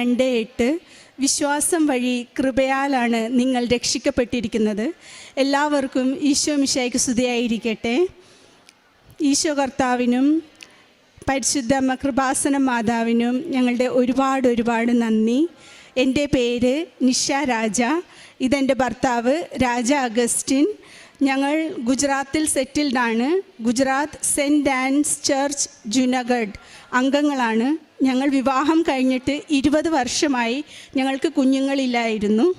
രണ്ട് എട്ട് വിശ്വാസം വഴി കൃപയാലാണ് നിങ്ങൾ രക്ഷിക്കപ്പെട്ടിരിക്കുന്നത്. എല്ലാവർക്കും ഈശോ മിശായിക്ക് സ്തുതിയായിരിക്കട്ടെ. ഈശോ കർത്താവിനും പരിശുദ്ധ കൃപാസന മാതാവിനും ഞങ്ങളുടെ ഒരുപാട് ഒരുപാട് നന്ദി. എന്റെ പേര് നിഷ രാജ. ഇതെന്റെ ഭർത്താവ് രാജ അഗസ്റ്റിൻ. ഞങ്ങൾ ഗുജറാത്തിൽ സെറ്റിൽഡാണ് Gujarat saint dance church Junagadh അംഗങ്ങളാണ്. ഞങ്ങൾ വിവാഹം കഴിഞ്ഞിട്ട് ഇരുപത് വർഷമായി ഞങ്ങൾക്ക് കുഞ്ഞുങ്ങളില്ലായിരുന്നു.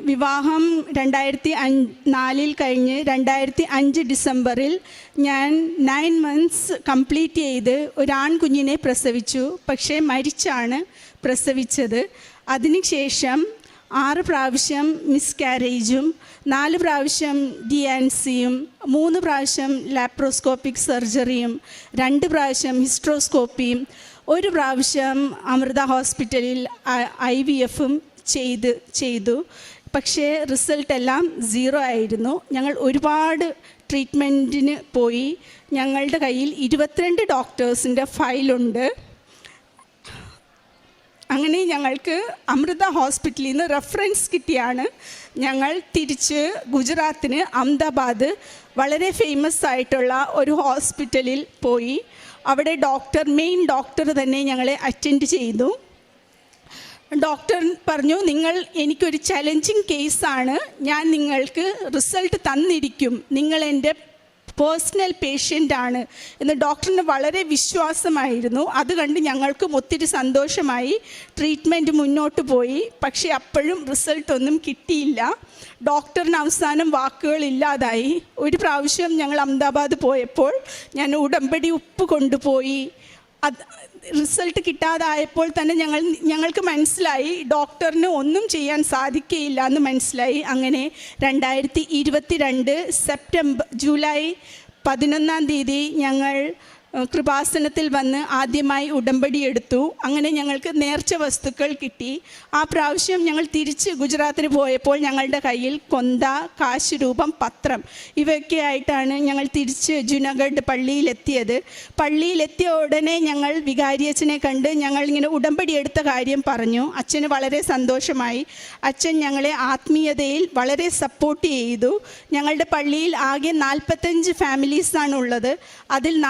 വിവാഹം രണ്ടായിരത്തി അഞ്ച് നാലിൽ കഴിഞ്ഞ് രണ്ടായിരത്തി അഞ്ച് ഡിസംബറിൽ ഞാൻ നയൻ മന്ത്സ് കംപ്ലീറ്റ് ചെയ്ത് ഒരാൺകുഞ്ഞിനെ പ്രസവിച്ചു. പക്ഷേ മരിച്ചാണ് പ്രസവിച്ചത്. അതിനുശേഷം ആറ് പ്രാവശ്യം മിസ്കാരേജും നാല് പ്രാവശ്യം ഡി ആൻ സിയും മൂന്ന് പ്രാവശ്യം ലാപ്രോസ്കോപ്പിക് സർജറിയും രണ്ട് പ്രാവശ്യം ഹിസ്ട്രോസ്കോപ്പിയും ഒരു പ്രാവശ്യം അമൃത ഹോസ്പിറ്റലിൽ ഐ വി എഫും ചെയ്ത് ചെയ്തു. പക്ഷേ റിസൾട്ട് എല്ലാം സീറോ ആയിരുന്നു. ഞങ്ങൾ ഒരുപാട് ട്രീറ്റ്മെന്റിന് പോയി. ഞങ്ങളുടെ കയ്യിൽ ഇരുപത്തിരണ്ട് ഡോക്ടേഴ്സിന്റെ ഫയലുണ്ട് അങ്ങനെ ഞങ്ങൾക്ക് അമൃത ഹോസ്പിറ്റലിൽ നിന്ന് റെഫറൻസ് കിട്ടിയാണ്. ഞങ്ങൾ തിരിച്ച് ഗുജറാത്തിന് അഹമ്മദാബാദ് വളരെ ഫേമസ് ആയിട്ടുള്ള ഒരു ഹോസ്പിറ്റലിൽ പോയി. അവിടെ ഡോക്ടർ മെയിൻ ഡോക്ടർ തന്നെ ഞങ്ങളെ അറ്റൻഡ് ചെയ്തു. ഡോക്ടർ പറഞ്ഞു നിങ്ങൾ എനിക്കൊരു ചലഞ്ചിങ് കേസാണ് ഞാൻ നിങ്ങൾക്ക് റിസൾട്ട് തന്നിരിക്കും. നിങ്ങൾ എന്റെ പേഴ്സണൽ ആണ് എന്ന് ഡോക്ടറിന് വളരെ വിശ്വാസമായിരുന്നു. അത് കണ്ട് ഞങ്ങൾക്കും ഒത്തിരി സന്തോഷമായി. ട്രീറ്റ്മെന്റ് മുന്നോട്ട് പോയി. പക്ഷേ അപ്പോഴും റിസൾട്ടൊന്നും കിട്ടിയില്ല. ഡോക്ടറിന് അവസാനം വാക്കുകൾ ഇല്ലാതായി. ഒരു പ്രാവശ്യം ഞങ്ങൾ അഹമ്മദാബാദ് പോയപ്പോൾ ഞാൻ ഉടമ്പടി ഉപ്പ് കൊണ്ടുപോയി. അത് റിസൾട്ട് കിട്ടാതായപ്പോൾ തന്നെ ഞങ്ങൾ ഞങ്ങൾക്ക് മനസ്സിലായി ഡോക്ടറിന് ഒന്നും ചെയ്യാൻ സാധിക്കുകയില്ല എന്ന് മനസ്സിലായി. അങ്ങനെ രണ്ടായിരത്തി ഇരുപത്തി രണ്ട് സെപ്റ്റംബർ ജൂലൈ പതിനൊന്നാം തീയതി ഞങ്ങൾ കൃപാസനത്തിൽ വന്ന് ആദ്യമായി ഉടമ്പടി എടുത്തു. അങ്ങനെ ഞങ്ങൾക്ക് നേർച്ച വസ്തുക്കൾ കിട്ടി. ആ പ്രാവശ്യം ഞങ്ങൾ തിരിച്ച് ഗുജറാത്തിന് പോയപ്പോൾ ഞങ്ങളുടെ കയ്യിൽ കൊന്ത കാശ് രൂപം പത്രം ഇവയൊക്കെ ആയിട്ടാണ് ഞങ്ങൾ തിരിച്ച് ജുനഗഡ് പള്ളിയിലെത്തിയത്. പള്ളിയിലെത്തിയ ഉടനെ ഞങ്ങൾ വികാരിയച്ഛനെ കണ്ട് ഞങ്ങൾ ഇങ്ങനെ ഉടമ്പടി എടുത്ത കാര്യം പറഞ്ഞു. അച്ഛന് വളരെ സന്തോഷമായി. അച്ഛൻ ഞങ്ങളെ ആത്മീയതയിൽ വളരെ സപ്പോർട്ട് ചെയ്തു. ഞങ്ങളുടെ പള്ളിയിൽ ആകെ നാൽപ്പത്തഞ്ച് ഫാമിലീസാണ് ഉള്ളത്. അതിൽ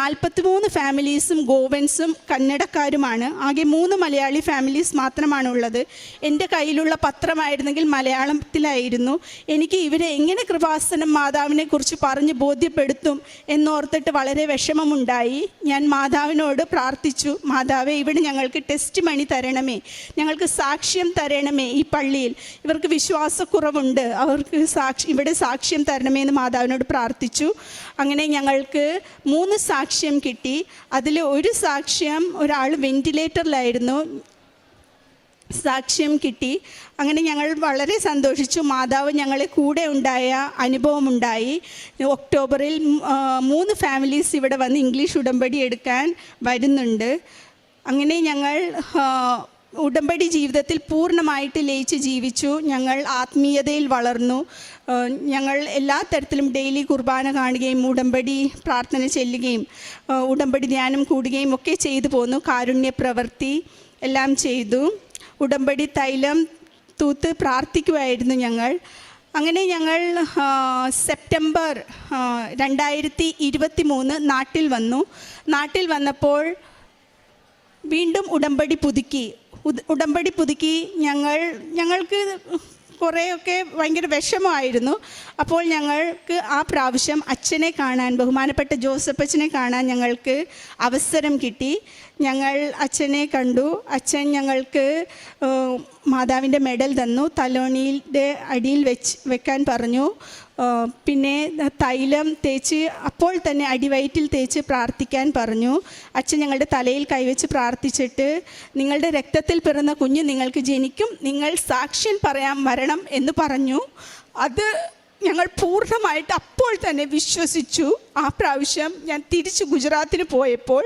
നാൽപ്പത്തിമൂന്ന് ഫാമിലീസും ഗോവൻസും കന്നഡക്കാരുമാണ്. ആകെ മൂന്ന് മലയാളി ഫാമിലീസ് മാത്രമാണ് ഉള്ളത്. എന്റെ കയ്യിലുള്ള പത്രമായിരുന്നെങ്കിൽ മലയാളത്തിലായിരുന്നു. എനിക്ക് ഇവരെ എങ്ങനെ കൃപാസനം മാതാവിനെ കുറിച്ച് പറഞ്ഞ് ബോധ്യപ്പെടുത്തും എന്നോർത്തിട്ട് വളരെ വിഷമമുണ്ടായി. ഞാൻ മാതാവിനോട് പ്രാർത്ഥിച്ചു മാതാവെ ഇവിടെ ഞങ്ങൾക്ക് ടെസ്റ്റ് മണി തരണമേ. ഞങ്ങൾക്ക് സാക്ഷ്യം തരണമേ ഈ പള്ളിയിൽ. ഇവർക്ക് വിശ്വാസക്കുറവുണ്ട്. അവർക്ക് സാക്ഷി ഇവിടെ സാക്ഷ്യം തരണമേ എന്ന് മാതാവിനോട് പ്രാർത്ഥിച്ചു. അങ്ങനെ ഞങ്ങൾക്ക് മൂന്ന് സാക്ഷ്യം കിട്ടി. അതിൽ ഒരു സാക്ഷ്യം ഒരാൾ വെന്റിലേറ്ററിലായിരുന്നു. സാക്ഷ്യം കിട്ടി. അങ്ങനെ ഞങ്ങൾ വളരെ സന്തോഷിച്ചു. മാതാവ് ഞങ്ങളെ കൂടെ ഉണ്ടായ അനുഭവമുണ്ടായി. ഒക്ടോബറിൽ മൂന്ന് ഫാമിലീസ് ഇവിടെ വന്ന് ഇംഗ്ലീഷ് ഉടമ്പടി എടുക്കാൻ വരുന്നുണ്ട്. അങ്ങനെ ഞങ്ങൾ ഉടമ്പടി ജീവിതത്തിൽ പൂർണമായിട്ട് ലയിച്ച് ജീവിച്ചു. ഞങ്ങൾ ആത്മീയതയിൽ വളർന്നു. ഞങ്ങൾ എല്ലാ തരത്തിലും ഡെയിലി കുർബാന കാണുകയും ഉടമ്പടി പ്രാർത്ഥന ചെല്ലുകയും ഉടമ്പടി ധ്യാനം കൂടുകയും ഒക്കെ ചെയ്തു പോന്നു. കാരുണ്യ പ്രവൃത്തി എല്ലാം ചെയ്തു. ഉടമ്പടി തൈലം തൂത്ത് പ്രാർത്ഥിക്കുമായിരുന്നു ഞങ്ങൾ. അങ്ങനെ ഞങ്ങൾ സെപ്റ്റംബർ രണ്ടായിരത്തി ഇരുപത്തി മൂന്ന് നാട്ടിൽ വന്നു. നാട്ടിൽ വന്നപ്പോൾ വീണ്ടും ഉടമ്പടി പുതുക്കി. ഉടമ്പടി പുതുക്കി ഞങ്ങൾ ഞങ്ങൾക്ക് കുറേയൊക്കെ ഭയങ്കര വിഷമമായിരുന്നു. അപ്പോൾ ഞങ്ങൾക്ക് ആ പ്രാവശ്യം അച്ഛനെ കാണാൻ ബഹുമാനപ്പെട്ട ജോസഫ് അച്ഛനെ കാണാൻ ഞങ്ങൾക്ക് അവസരം കിട്ടി. ഞങ്ങൾ അച്ഛനെ കണ്ടു. അച്ഛൻ ഞങ്ങൾക്ക് മാതാവിന്റെ മെഡൽ തന്നു. തലോണിയുടെ അടിയിൽ വെച്ച് വെക്കാൻ പറഞ്ഞു. പിന്നെ തൈലം തേച്ച് അപ്പോൾ തന്നെ അടിവയറ്റിൽ തേച്ച് പ്രാർത്ഥിക്കാൻ പറഞ്ഞു. അച്ഛൻ ഞങ്ങളുടെ തലയിൽ കൈവച്ച് പ്രാർത്ഥിച്ചിട്ട് നിങ്ങളുടെ രക്തത്തിൽ പിറന്ന കുഞ്ഞ് നിങ്ങൾക്ക് ജനിക്കും നിങ്ങൾ സാക്ഷ്യം പറയാൻ വരണം എന്ന് പറഞ്ഞു. അത് ഞങ്ങൾ പൂർണമായിട്ട് അപ്പോൾ തന്നെ വിശ്വസിച്ചു. ആ പ്രാവശ്യം ഞാൻ തിരിച്ച് ഗുജറാത്തിന് പോയപ്പോൾ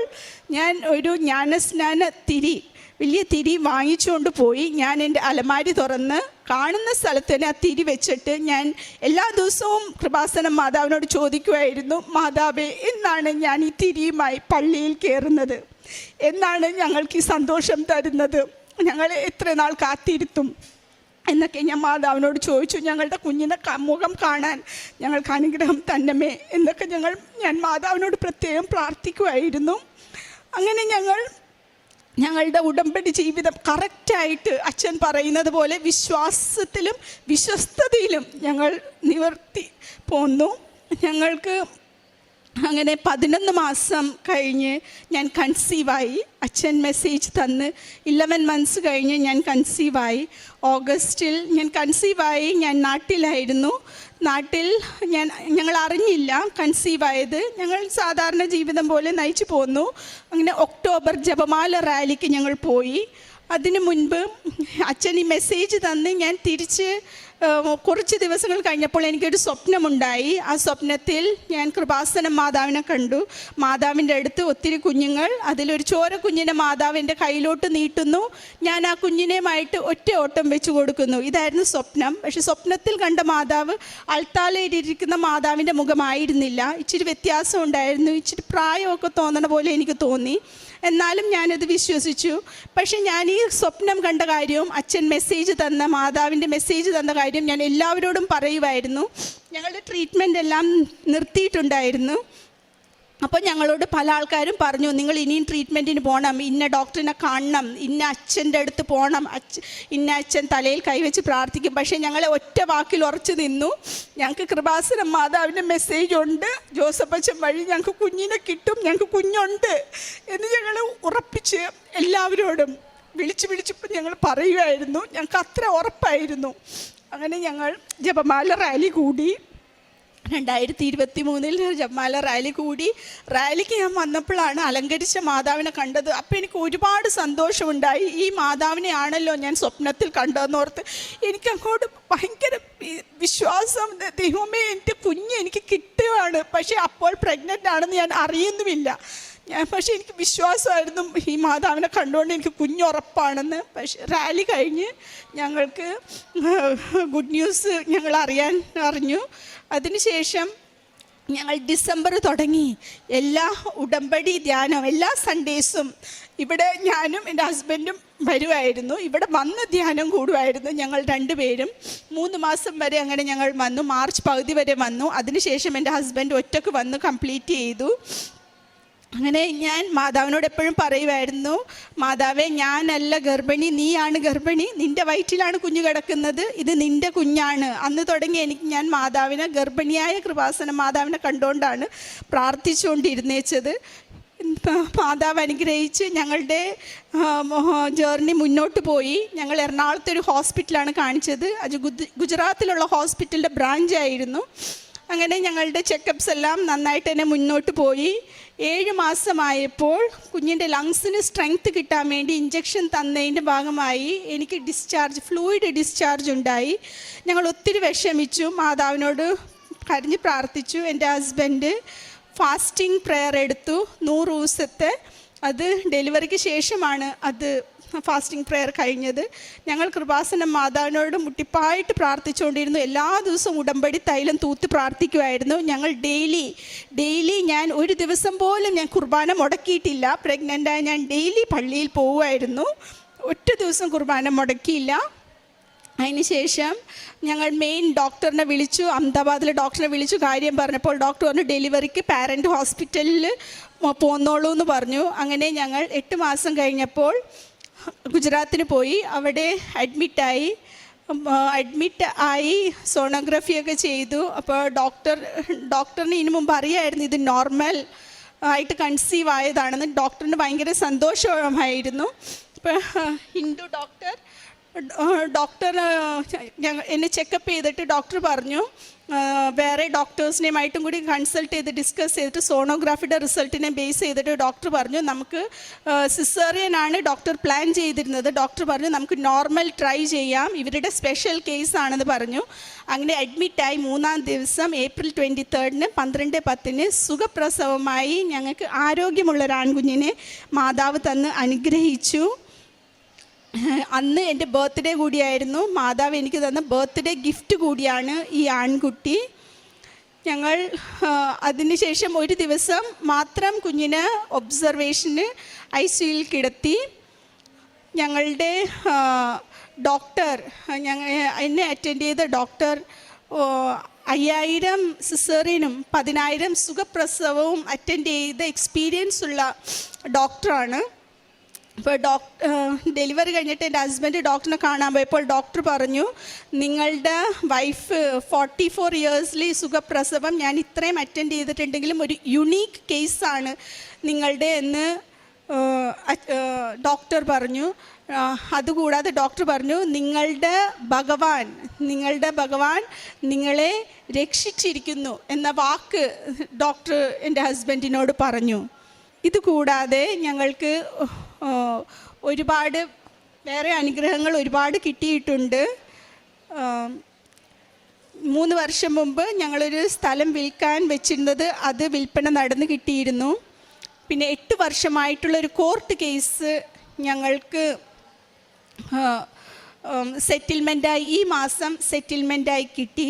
ഞാൻ ഒരു ജ്ഞാനസ്നാന തിരി വലിയ തിരി വാങ്ങിച്ചുകൊണ്ട് പോയി. ഞാൻ എന്റെ അലമാരി തുറന്ന് കാണുന്ന സ്ഥലത്ത് തന്നെ ആ തിരി വെച്ചിട്ട് ഞാൻ എല്ലാ ദിവസവും കൃപാസനം മാതാവിനോട് ചോദിക്കുമായിരുന്നു മാതാവേ എന്നാണ് ഞാൻ ഈ തിരിയുമായി പള്ളിയിൽ കയറുന്നത്? എന്നാണ് ഞങ്ങൾക്ക് ഈ സന്തോഷം തരുന്നത്? ഞങ്ങൾ എത്ര നാൾ കാത്തിരുത്തും? എന്നൊക്കെ ഞാൻ മാതാവിനോട് ചോദിച്ചു. ഞങ്ങളുടെ കുഞ്ഞിനെ മുഖം കാണാൻ ഞങ്ങൾക്ക് അനുഗ്രഹം തന്നമേ എന്നൊക്കെ ഞങ്ങൾ ഞാൻ മാതാവിനോട് പ്രത്യേകം പ്രാർത്ഥിക്കുമായിരുന്നു അങ്ങനെ ഞങ്ങൾ ഞങ്ങളുടെ ഉടമ്പടി ജീവിതം കറക്റ്റായിട്ട് അച്ഛൻ പറയുന്നത് പോലെ വിശ്വാസത്തിലും വിശ്വസ്തതയിലും ഞങ്ങൾ നിവർത്തി പോന്നു. ഞങ്ങൾക്ക് അങ്ങനെ പതിനൊന്ന് മാസം കഴിഞ്ഞ് ഞാൻ കൺസീവായി അച്ഛൻ മെസ്സേജ് തന്ന്. ഇലവൻ മന്ത്സ് കഴിഞ്ഞ് ഞാൻ കൺസീവായി ഓഗസ്റ്റിൽ ഞാൻ കൺസീവായി ഞാൻ നാട്ടിലായിരുന്നു. നാട്ടിൽ ഞാൻ ഞങ്ങൾ അറിഞ്ഞില്ല കൺസീവായത് ഞങ്ങൾ സാധാരണ ജീവിതം പോലെ നയിച്ചു പോന്നു. അങ്ങനെ ഒക്ടോബർ ജപമാല റാലിക്ക് ഞങ്ങൾ പോയി. അതിനു മുൻപ് അച്ഛൻ ഈ മെസ്സേജ് തന്ന് ഞാൻ തിരിച്ച് കുറച്ച് ദിവസങ്ങൾ കഴിഞ്ഞപ്പോൾ എനിക്കൊരു സ്വപ്നമുണ്ടായി. ആ സ്വപ്നത്തിൽ ഞാൻ കൃപാസനം മാതാവിനെ കണ്ടു. മാതാവിന്റെ അടുത്ത് ഒത്തിരി കുഞ്ഞുങ്ങൾ അതിലൊരു ചോര കുഞ്ഞിനെ മാതാവ് എന്റെ കയ്യിലോട്ട് നീട്ടുന്നു. ഞാൻ ആ കുഞ്ഞിനെയുമായിട്ട് ഒറ്റ ഓട്ടം വെച്ച് കൊടുക്കുന്നു. ഇതായിരുന്നു സ്വപ്നം. പക്ഷെ സ്വപ്നത്തിൽ കണ്ട മാതാവ് അൾത്താലയിലിരിക്കുന്ന മാതാവിന്റെ മുഖമായിരുന്നില്ല. ഇച്ചിരി വ്യത്യാസം ഉണ്ടായിരുന്നു. ഇച്ചിരി പ്രായമൊക്കെ തോന്നണ പോലെ എനിക്ക് തോന്നി. എന്നാലും ഞാനത് വിശ്വസിച്ചു. പക്ഷെ ഞാൻ ഈ സ്വപ്നം കണ്ട കാര്യവും അച്ഛൻ മെസ്സേജ് തന്ന മാതാവിന്റെ മെസ്സേജ് തന്ന കാര്യം ഞാൻ എല്ലാവരോടും പറയുമായിരുന്നു ഞങ്ങളുടെ ട്രീറ്റ്മെന്റ് എല്ലാം നിർത്തിയിട്ടുണ്ടായിരുന്നു. അപ്പോൾ ഞങ്ങളോട് പല ആൾക്കാരും പറഞ്ഞു നിങ്ങൾ ഇനിയും ട്രീറ്റ്മെന്റിന് പോകണം ഇന്ന ഡോക്ടറിനെ കാണണം ഇന്ന അച്ഛന്റെ അടുത്ത് പോകണം അച്ഛ ഇന്ന അച്ഛൻ തലയിൽ കൈവച്ച് പ്രാർത്ഥിക്കും. പക്ഷേ ഞങ്ങളെ ഒറ്റ വാക്കിൽ ഉറച്ചു നിന്നു. ഞങ്ങൾക്ക് കൃപാസനം മാതാവിന്റെ മെസ്സേജ് ഉണ്ട്. ജോസഫ് അച്ഛൻ വഴി ഞങ്ങൾക്ക് കുഞ്ഞിനെ കിട്ടും ഞങ്ങൾക്ക് കുഞ്ഞുണ്ട് എന്ന് ഞങ്ങൾ ഉറപ്പിച്ച് എല്ലാവരോടും വിളിച്ച് വിളിച്ചപ്പോൾ ഞങ്ങൾ പറയുമായിരുന്നു ഞങ്ങൾക്ക് അത്ര ഉറപ്പായിരുന്നു. അങ്ങനെ ഞങ്ങൾ ജപമാല റാലി കൂടി. രണ്ടായിരത്തി ഇരുപത്തി മൂന്നിൽ ജമാല റാലി കൂടി. റാലിക്ക് ഞാൻ വന്നപ്പോഴാണ് അലങ്കരിച്ച മാതാവിനെ കണ്ടത്. അപ്പോൾ എനിക്ക് ഒരുപാട് സന്തോഷമുണ്ടായി. ഈ മാതാവിനെ ആണല്ലോ ഞാൻ സ്വപ്നത്തിൽ കണ്ടതെന്നോർത്ത് എനിക്ക് അങ്ങോട്ട് ഭയങ്കര വിശ്വാസം. ദൈവമേ എന്റെ കുഞ്ഞ് എനിക്ക് കിട്ടുകയാണ് പക്ഷേ അപ്പോൾ പ്രഗ്നന്റ് ആണെന്ന് ഞാൻ അറിയുന്നുമില്ല. ഞാൻ പക്ഷേ എനിക്ക് വിശ്വാസമായിരുന്നു ഈ മാതാവിനെ കണ്ടുകൊണ്ട് എനിക്ക് കുഞ്ഞുറപ്പാണെന്ന്. പക്ഷേ റാലി കഴിഞ്ഞ് ഞങ്ങൾക്ക് ഗുഡ് ന്യൂസ് ഞങ്ങൾ അറിയാൻ അറിഞ്ഞു. അതിനുശേഷം ഞങ്ങൾ ഡിസംബർ തുടങ്ങി. എല്ലാ ഉടമ്പടി ധ്യാനം എല്ലാ സൺഡേസും ഇവിടെ ഞാനും എന്റെ ഹസ്ബൻഡും വരുമായിരുന്നു ഇവിടെ വന്ന് ധ്യാനം കൂടുമായിരുന്നു ഞങ്ങൾ രണ്ടുപേരും. മൂന്ന് മാസം വരെ അങ്ങനെ ഞങ്ങൾ വന്നു. മാർച്ച് പകുതി വരെ വന്നു. അതിനുശേഷം എന്റെ ഹസ്ബൻഡ് ഒറ്റയ്ക്ക് വന്ന് കംപ്ലീറ്റ് ചെയ്തു. അങ്ങനെ ഞാൻ മാതാവിനോട് എപ്പോഴും പറയുമായിരുന്നു മാതാവേ ഞാനല്ല ഗർഭിണി നീയാണ് ഗർഭിണി നിന്റെ വയറ്റിലാണ് കുഞ്ഞു കിടക്കുന്നത് ഇത് നിന്റെ കുഞ്ഞാണ്. അന്ന് തുടങ്ങി എനിക്ക് ഞാൻ മാതാവിനെ ഗർഭിണിയായ കൃപാസന മാതാവിനെ കണ്ടുകൊണ്ടാണ് പ്രാർത്ഥിച്ചുകൊണ്ടിരുന്നേച്ചത്. മാതാവ് അനുഗ്രഹിച്ച് ഞങ്ങളുടെ ജേർണി മുന്നോട്ട് പോയി. ഞങ്ങൾ എറണാകുളത്തെ ഒരു ഹോസ്പിറ്റലാണ് കാണിച്ചത്. അത് ഗുജ- ഗുജറാത്തിലുള്ള ഹോസ്പിറ്റലിന്റെ ബ്രാഞ്ചായിരുന്നു. അങ്ങനെ ഞങ്ങളുടെ ചെക്കപ്സ് എല്ലാം നന്നായിട്ട് തന്നെ മുന്നോട്ട് പോയി. ഏഴ് മാസമായപ്പോൾ കുഞ്ഞിന്റെ ലങ്സിന് സ്ട്രെങ്ത് കിട്ടാൻ വേണ്ടി ഇഞ്ചക്ഷൻ തന്നതിന്റെ ഭാഗമായി എനിക്ക് ഡിസ്ചാർജ് ഫ്ലൂയിഡ് ഡിസ്ചാർജ് ഉണ്ടായി. ഞങ്ങൾ ഒത്തിരി വിഷമിച്ചു. മാതാവിനോട് കരഞ്ഞ് പ്രാർത്ഥിച്ചു. എന്റെ ഹസ്ബൻഡ് ഫാസ്റ്റിംഗ് പ്രെയർ എടുത്തു. നൂറ് ദിവസത്തെ. അത് ഡെലിവറിക്ക് ശേഷമാണ് അത് ഫാസ്റ്റിംഗ് പ്രെയർ കഴിഞ്ഞത്. ഞങ്ങൾ കൃപാസനം മാതാവിനോട് മുട്ടിപ്പായിട്ട് പ്രാർത്ഥിച്ചുകൊണ്ടിരുന്നു. എല്ലാ ദിവസവും ഉടമ്പടി തൈലം തൂത്ത് പ്രാർത്ഥിക്കുമായിരുന്നു ഞങ്ങൾ ഡെയിലി ഡെയിലി ഞാൻ ഒരു ദിവസം പോലും ഞാൻ കുർബാന മുടക്കിയിട്ടില്ല. പ്രഗ്നന്റായ ഞാൻ ഡെയിലി പള്ളിയിൽ പോവുമായിരുന്നു. ഒറ്റ ദിവസം കുർബാന മുടക്കിയില്ല. അതിനുശേഷം ഞങ്ങൾ മെയിൻ ഡോക്ടറിനെ വിളിച്ചു. അഹമ്മദാബാദിലെ ഡോക്ടറിനെ വിളിച്ചു. കാര്യം പറഞ്ഞപ്പോൾ ഡോക്ടർ പറഞ്ഞു ഡെലിവറിക്ക് പാരന്റ് ഹോസ്പിറ്റലിൽ പോന്നോളൂ എന്ന് പറഞ്ഞു. അങ്ങനെ ഞങ്ങൾ എട്ട് മാസം കഴിഞ്ഞപ്പോൾ ഗുജറാത്തിന് പോയി. അവിടെ അഡ്മിറ്റായി അഡ്മിറ്റ് ആയി സോണോഗ്രഫിയൊക്കെ ചെയ്തു. അപ്പോൾ ഡോക്ടർ ഡോക്ടറിന് ഇതിനു മുമ്പ് അറിയായിരുന്നു ഇത് നോർമൽ ആയിട്ട് കൺസീവ് ആയതാണെന്ന്. ഡോക്ടറിന് ഭയങ്കര സന്തോഷമായിരുന്നു. ഇപ്പോൾ ഹിന്ദു ഡോക്ടർ ഡോക്ടർ എന്നെ ചെക്കപ്പ് ചെയ്തിട്ട് ഡോക്ടർ പറഞ്ഞു. വേറെ ഡോക്ടേഴ്സിനെയുമായിട്ടും കൂടി കൺസൾട്ട് ചെയ്ത് ഡിസ്കസ് ചെയ്തിട്ട് സോണോഗ്രാഫിയുടെ റിസൾട്ടിനെ ബേസ് ചെയ്തിട്ട് ഡോക്ടർ പറഞ്ഞു നമുക്ക് സിസേറിയനാണ് ഡോക്ടർ പ്ലാൻ ചെയ്തിരുന്നത്. ഡോക്ടർ പറഞ്ഞു നമുക്ക് നോർമൽ ട്രൈ ചെയ്യാം. ഇവരുടെ സ്പെഷ്യൽ കേസ് ആണെന്ന് പറഞ്ഞു. അങ്ങനെ അഡ്മിറ്റായി മൂന്നാം ദിവസം ഏപ്രിൽ ട്വന്റി തേർഡിന് പന്ത്രണ്ട് പത്തിന് സുഖപ്രസവമായി ഞങ്ങൾക്ക് ആരോഗ്യമുള്ള ഒരു ആൺകുഞ്ഞിനെ മാതാവ് തന്ന് അനുഗ്രഹിച്ചു. അന്ന് എന്റെ ബർത്ത്ഡേ കൂടിയായിരുന്നു. മാതാവ് എനിക്ക് തന്ന ബർത്ത്ഡേ ഗിഫ്റ്റ് കൂടിയാണ് ഈ ആൺകുട്ടി. ഞങ്ങൾ അതിനുശേഷം ഒരു ദിവസം മാത്രം കുഞ്ഞിന് ഒബ്സർവേഷന് ഐ സിയിൽ കിടത്തി. ഞങ്ങളുടെ ഡോക്ടർ ഞങ്ങൾ എന്നെ അറ്റൻഡ് ചെയ്ത ഡോക്ടർ അയ്യായിരം സിസേറിനും പതിനായിരം സുഖപ്രസവവും അറ്റൻഡ് ചെയ്ത എക്സ്പീരിയൻസ് ഉള്ള ഡോക്ടറാണ് ഇപ്പോൾ ഡോക് ഡെലിവറി കഴിഞ്ഞിട്ട് എന്റെ ഹസ്ബൻഡ് ഡോക്ടറിനെ കാണാൻ പോയപ്പോൾ ഡോക്ടർ പറഞ്ഞു നിങ്ങളുടെ വൈഫ് ഫോർട്ടി ഫോർ ഇയേഴ്സിലെ സുഖപ്രസവം ഞാൻ ഇത്രയും അറ്റൻഡ് ചെയ്തിട്ടുണ്ടെങ്കിലും ഒരു യുണീക്ക് കേസാണ് നിങ്ങളുടെ എന്ന് ഡോക്ടർ പറഞ്ഞു. അതുകൂടാതെ ഡോക്ടർ പറഞ്ഞു നിങ്ങളുടെ ഭഗവാൻ നിങ്ങളുടെ ഭഗവാൻ നിങ്ങളെ രക്ഷിച്ചിരിക്കുന്നു എന്ന വാക്ക് ഡോക്ടർ എന്റെ ഹസ്ബൻഡിനോട് പറഞ്ഞു. ഇതുകൂടാതെ ഞങ്ങൾക്ക് ഒരുപാട് വേറെ അനുഗ്രഹങ്ങൾ ഒരുപാട് കിട്ടിയിട്ടുണ്ട്. മൂന്ന് വർഷം മുമ്പ് ഞങ്ങളൊരു സ്ഥലം വിൽക്കാൻ വെച്ചിരുന്നത് അത് വിൽപ്പന നടന്നു കിട്ടിയിരുന്നു. പിന്നെ എട്ട് വർഷമായിട്ടുള്ളൊരു കോർട്ട് കേസ് ഞങ്ങൾക്ക് സെറ്റിൽമെന്റായി ഈ മാസം സെറ്റിൽമെന്റായി കിട്ടി.